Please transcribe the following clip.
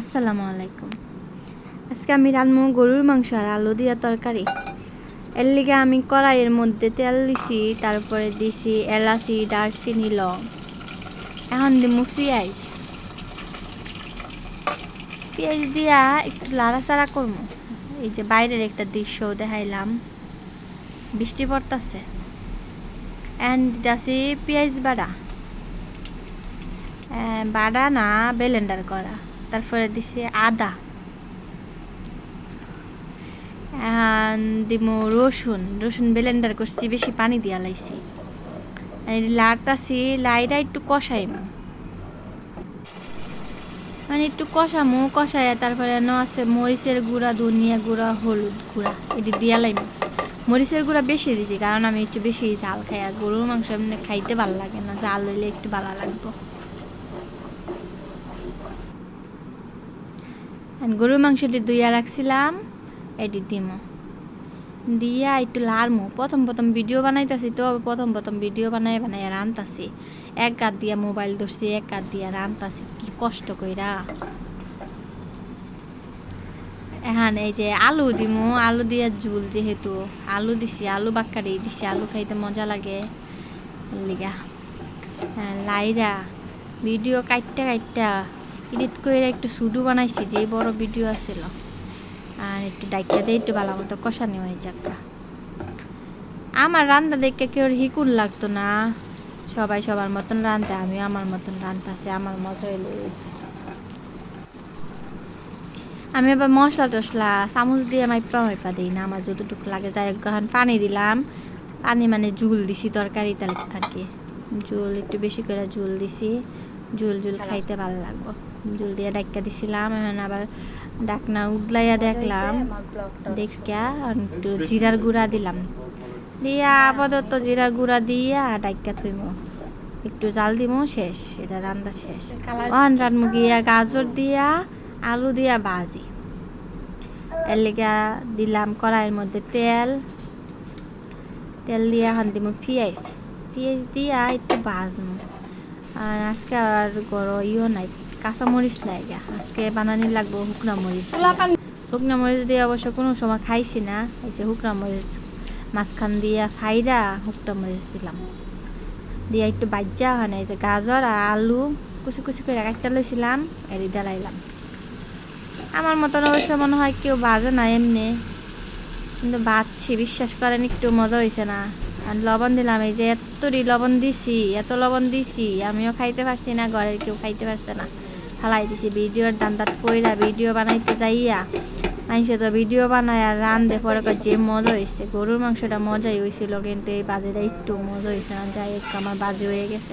আসসালামু আলাইকুম। আজকে আমি রান্নু গরুর মাংস আর আলু দিয়া তরকারি। এর লিগে আমি কড়াইয়ের মধ্যে তেল দিছি, তারপরে দিছি এলাচি, দারচিনি, লং। এখন দিমু পেঁয়াজ। পেঁয়াজ দিয়া একটু লাড়াচাড়া করব এই যে বাইরের একটা দৃশ্য দেখাইলাম। বৃষ্টি পড়তাছে। এখন দিতেছি পেঁয়াজ বাড়া। বাড়া না বেলেন্ডার করা। তারপরে দিছি আদা। দিমু রসুন রসুন বেলেন্ডার করছি, বেশি পানি দিয়া লাইছি। লাড়তাছি লাইরা একটু কষাইম। মানে একটু কষামু, কষাইয়া তারপরে ন আছে মরিচের গুঁড়া, ধনিয়া গুঁড়া, হলুদ গুঁড়া, এটি দিয়া লাইম। মরিচের গুঁড়া বেশি দিছি, কারণ আমি একটু বেশি ঝাল খাই আর গরুর মাংস এমনি খাইতে ভালো লাগে না, ঝাল হইলে একটু ভালো লাগবে। গরুর মাংসটি ধুইয়া রাখছিলাম। এটি দিমো। দিয়া একটু লাড়মু। প্রথম প্রথম ভিডিও বানাইতাছি তো প্রথম প্রথম ভিডিও বানাই বানাই রানতাছি। এক গাত দিয়া মোবাইল ধরছি এক গাত দিয়া রানতাছি। কি কষ্ট কইরা। এখন এই যে আলু দিমু। আলু দিয়া ঝুল যেহেতু আলু দিছি আলু বাক্কারি দিছি আলু খাইতে মজা লাগে। লিগা হ্যাঁ, লাইরা ভিডিও কাটটা কাটটা এডিট করে একটু সুডু বানাইছি যে বড় ভিডিও আছিল। আর একটু ডাইকা দিয়ে একটু ভালো মতো কষানি হয়ে যাক আমার রান্না দেখে কেউ হিকুর লাগতো না? সবাই সবার মতন রান্ধতে আমি আমার মতন রান্ধতেছি আমার মজা হইলে গেছে। আমি এবার মশলা টসলা, চামচ দিয়ে মাইপা মাইপা দিই না, আমার যতটুকু লাগে যাই এখন পানি দিলাম। পানি মানে জুল দিছি তরকারি তালে আর কি। জুল একটু বেশি করে জুল দিছি। জুল জুল খাইতে ভালো লাগবো। জুল দিয়ে ডাক্কা দিছিলাম এখন আবার ডাকনা উদলাইয়া দেখলাম। দেখা একটু জিরার গুঁড়া দিলাম। দিয়া আপাতত জিরার গুঁড়া দিয়া ডাক্কা থইমু। একটু জাল দিমু শেষ। এটা রান্না শেষ। অন রান্নু গিয়া গাজর দিয়া আলু দিয়া ভাজি। এর লেগা দিলাম কড়াইয়ের মধ্যে তেল। তেল দিয়া এখন দিমু পেঁয়াজ পেঁয়াজ দিয়া একটু ভাজমু। আর আজকে আর গরো ইও নাই কাঁচামরিচ নাই গা। আজকে বানানি লাগবো শুকনা মরিচ। শুকনা মরিচ দিয়ে অবশ্য কোনো সময় খাইছি না, এই যে শুকনা মরিচ মাঝখান দিয়া ফাইরা শুকনা মরিচ দিলাম। দিয়ে একটু বাজ্যা হয় না, এই যে গাজর আর আলু কুচি কুচি করে একটা লইছিলাম এরি দাঁড়াইলাম আমার মতন অবশ্য মনে হয় কেউ বাজে না এমনি। কিন্তু বাজছি, বিশ্বাস করেন, একটু মজা হয়েছে না। আর লবণ দিলাম, এই যে এতরি লবণ দিছি, এত লবণ দিছি, আমিও খাইতে পারছি না, ঘরের কেউ খাইতে পারছে না। ফালাই দিছি, ভিডিওর দান্দাত পইরা ভিডিও বানাইতে যাইয়া মানুষে তো ভিডিও বানায় আর রান্ধে পরে যে মজা হয়েছে গরুর মাংসটা মজাই হয়েছিল কিন্তু এই বাজেটা একটু মজা হয়েছে না, যাই হোক, আমার বাজে হয়ে গেছে